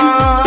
না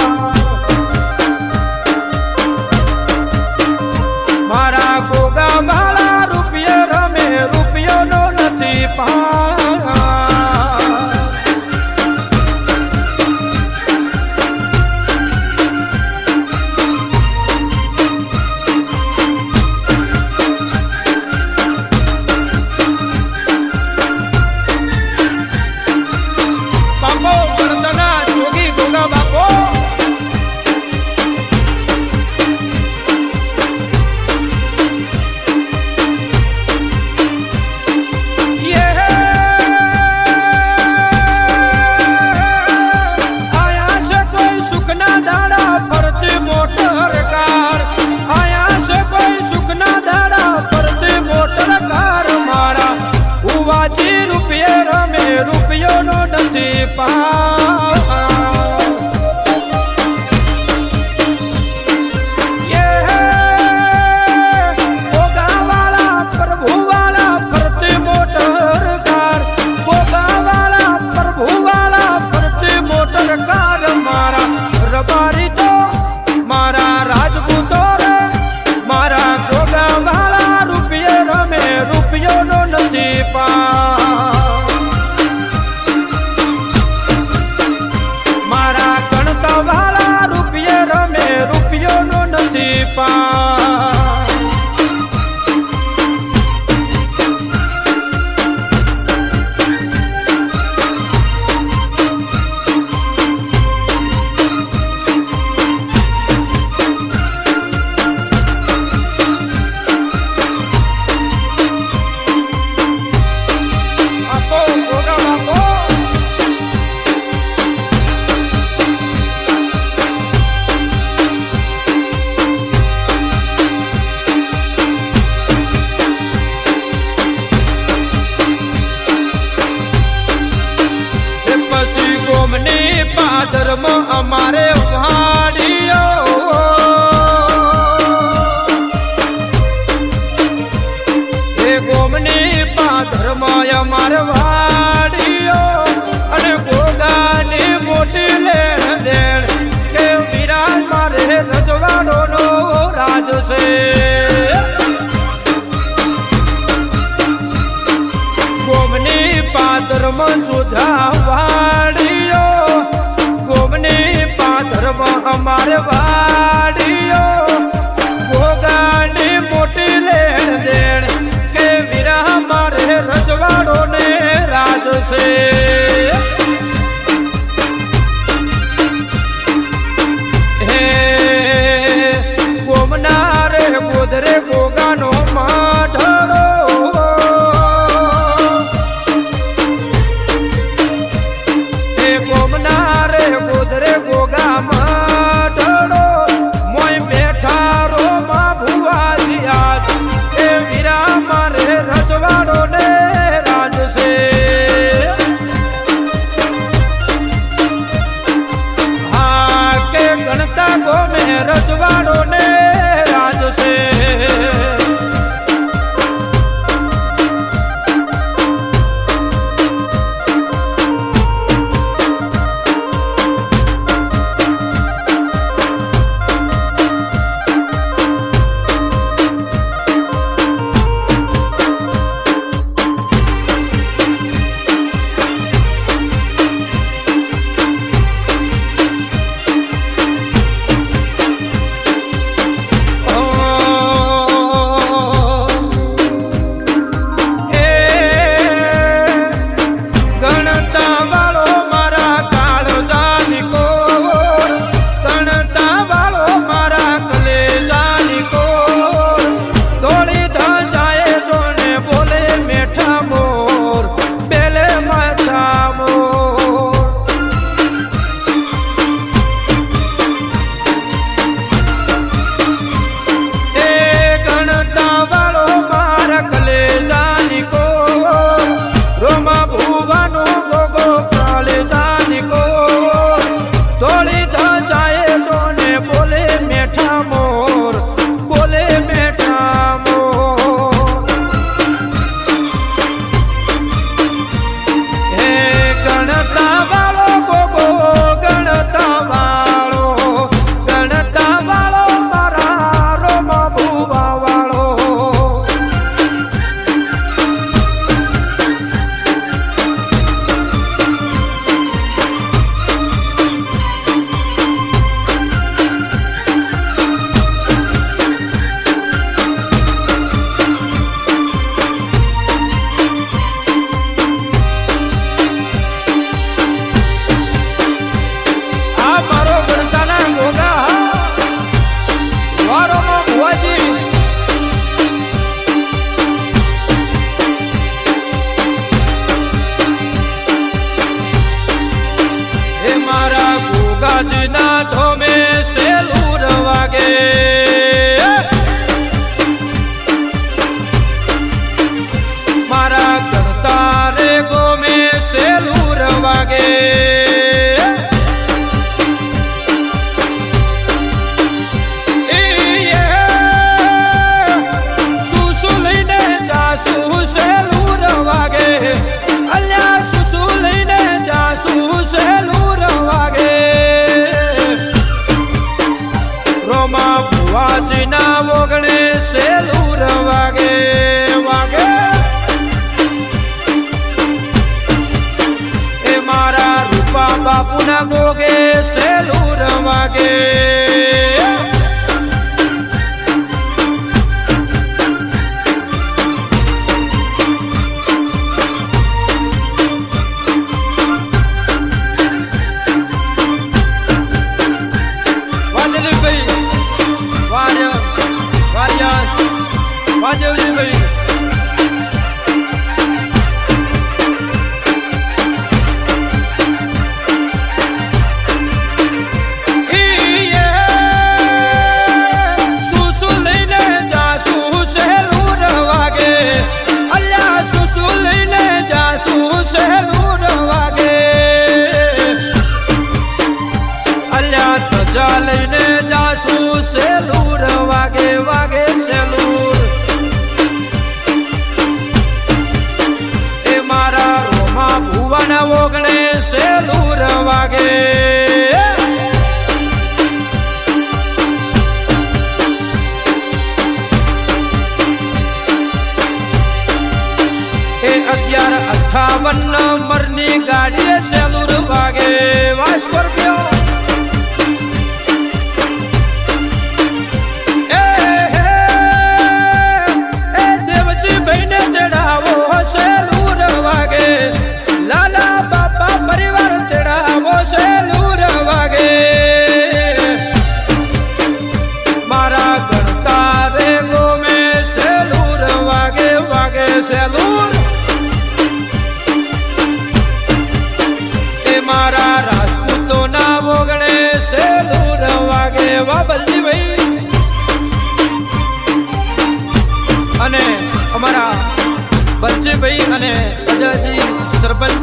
પાર ધર્માય મારવાડીઓ અને ગોગાની મોટી લેણ દેણ કે વિરાટ મારે રજવાડોનો રાજ છે. ગોમની પાદરમાં જોજા વાડીઓ ગોમની પાદરમાં અમારે વાડી મારા ગુગજના ધોમે સાચું છે અગિયાર અઠાવન નંબરની ગાડીએ સેલુર ભાગે વાસ્કોર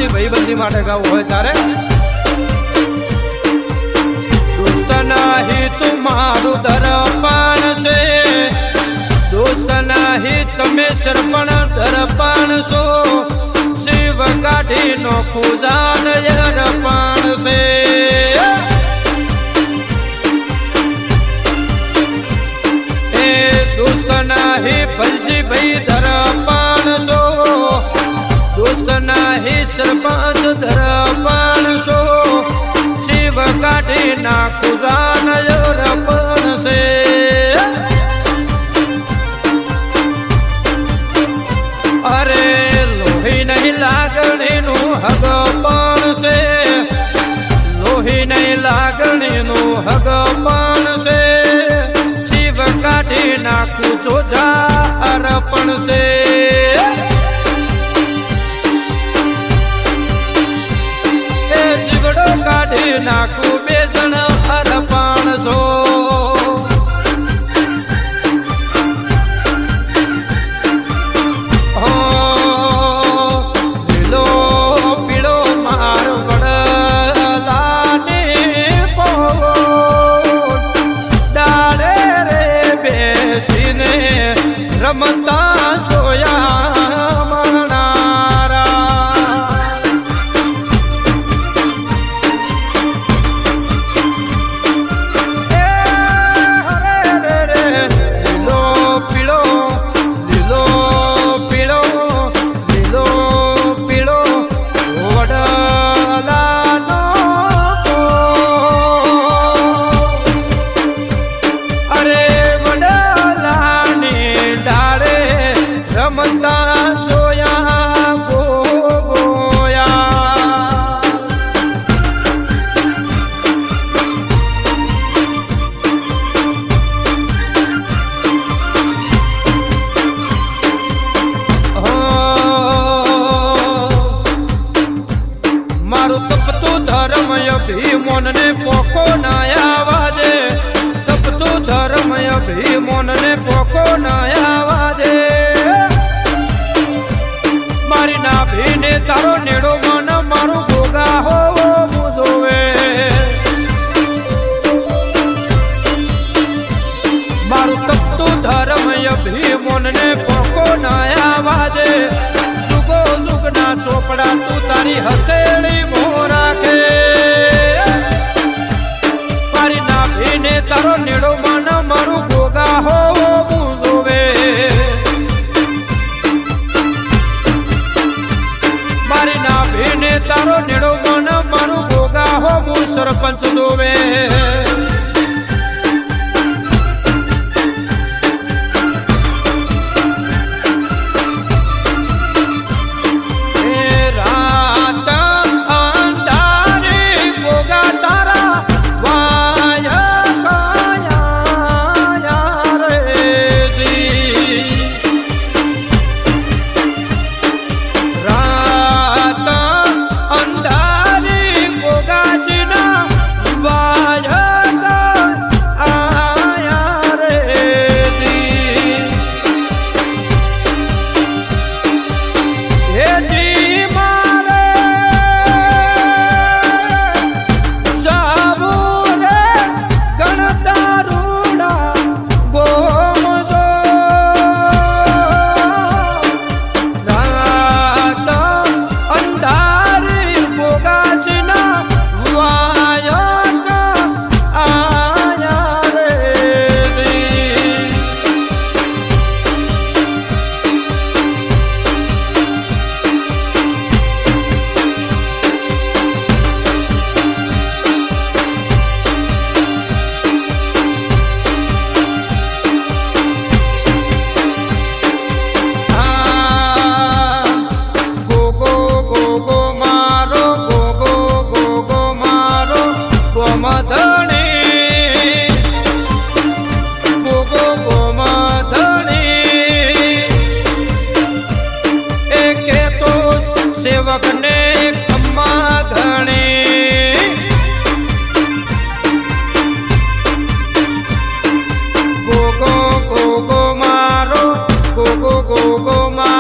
ની ભાઈબંધી માટે ગાવું હોય તારે? દોસ્ત નાહી તું મારું દરપાન છે. દોસ્ત નાહી તમે સરપણ દરપાન છો. શિવ કાઢી નો પૂજાન દરપાન છે દોસ્ત નાહી ભલજી ભાઈ દરપાન દુષ્ટ નાહી સરપંચ ધર પાણસો શિવ કાઢી નાખું જાનયોર પણસે અરે લોહી નહીં લાગણીનું હગ પાણસે લોહી નહીં લાગણીનું હગ પાણસે શિવ કાઢી નાખું છો જા અર્પણ છે સરપંચ દુવે Kumar.